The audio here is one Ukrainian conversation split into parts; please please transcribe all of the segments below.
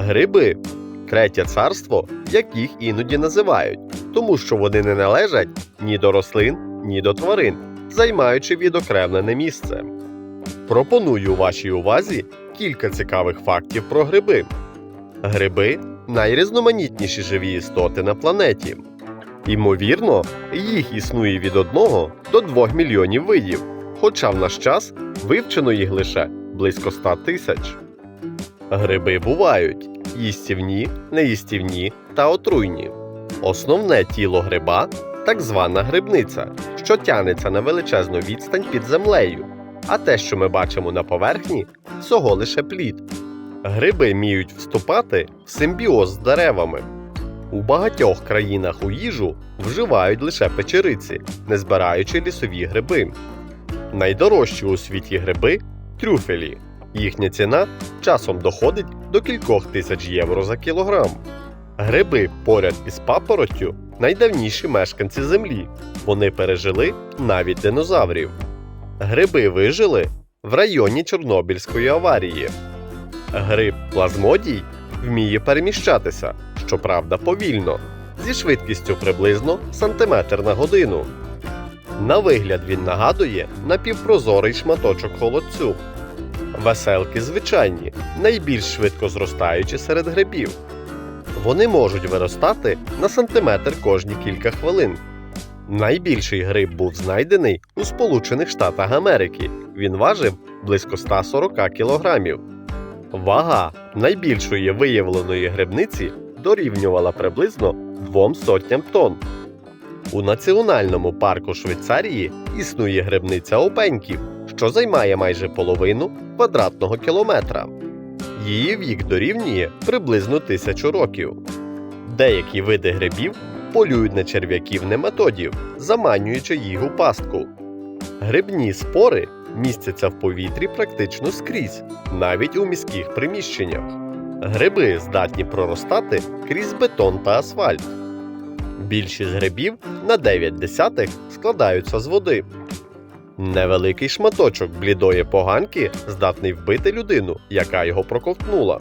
Гриби третє царство, як їх іноді називають, тому що вони не належать ні до рослин, ні до тварин, займаючи відокремлене місце. Пропоную вашій увазі кілька цікавих фактів про гриби. Гриби найрізноманітніші живі істоти на планеті. Ймовірно, їх існує від 1 до 2 мільйонів видів, хоча в наш час вивчено їх лише близько 100 тисяч. Гриби бувають їстівні, неїстівні та отруйні. Основне тіло гриба так звана грибниця, що тягнеться на величезну відстань під землею, а те, що ми бачимо на поверхні, всього лише плід. Гриби вміють вступати в симбіоз з деревами. У багатьох країнах у їжу вживають лише печериці, не збираючи лісові гриби. Найдорожчі у світі гриби трюфелі. Їхня ціна часом доходить до кількох тисяч євро за кілограм. Гриби поряд із папороттю найдавніші мешканці землі. Вони пережили навіть динозаврів. Гриби вижили в районі Чорнобильської аварії. Гриб плазмодій вміє переміщатися, щоправда, повільно, зі швидкістю приблизно сантиметр на годину. На вигляд він нагадує напівпрозорий шматочок холодцю. Веселки звичайні, найбільш швидко зростаючі серед грибів. Вони можуть виростати на сантиметр кожні кілька хвилин. Найбільший гриб був знайдений у Сполучених Штатах Америки. Він важив близько 140 кілограмів. Вага найбільшої виявленої грибниці дорівнювала приблизно двом сотням тонн. У національному парку Швейцарії існує грибниця опеньків, що займає майже половину квадратного кілометра. Її вік дорівнює приблизно тисячу років. Деякі види грибів полюють на черв'яків нематодів, заманюючи їх у пастку. Грибні спори містяться в повітрі практично скрізь, навіть у міських приміщеннях. Гриби здатні проростати крізь бетон та асфальт. Більшість грибів на 9 десятих складаються з води. Невеликий шматочок блідої поганки здатний вбити людину, яка його проковтнула.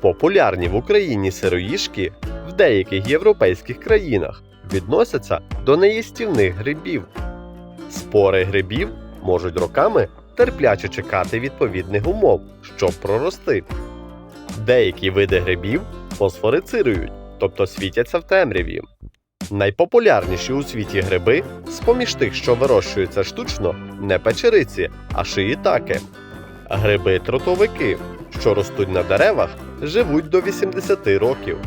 Популярні в Україні сироїжки в деяких європейських країнах відносяться до неїстівних грибів. Спори грибів можуть роками терпляче чекати відповідних умов, щоб прорости. Деякі види грибів фосфорицирують, тобто світяться в темряві. Найпопулярніші у світі гриби з поміж тих, що вирощуються штучно, не печериці, а шиїтаки. Гриби тротовики, що ростуть на деревах, живуть до 80 років.